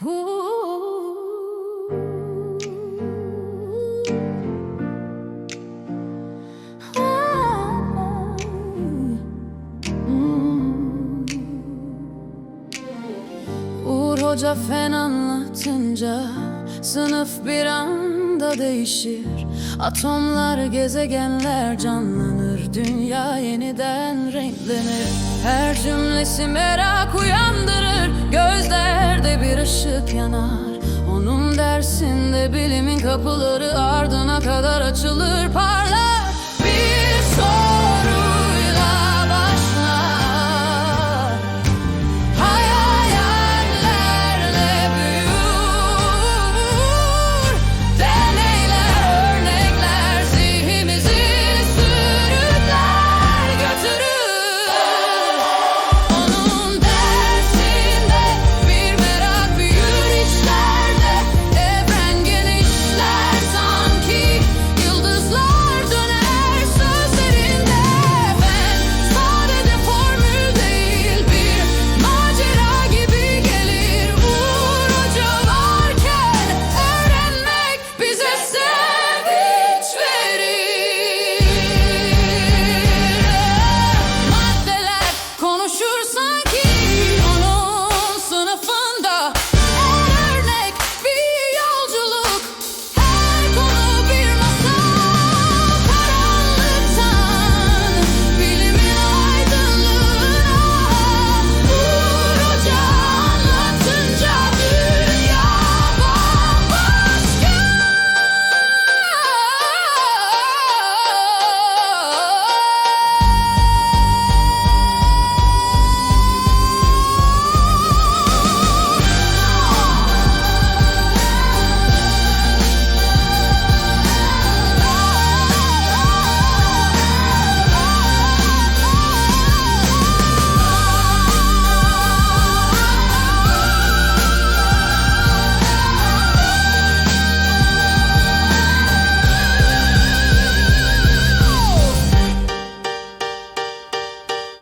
Hoca fen anlatınca Sınıf bir anda değişir. Atomlar, gezegenler canlanır Dünya yeniden renklenir. Her cümlesi merak bir ışık yanar. Onun dersinde bilimin kapıları Ardına kadar açılır. Parlar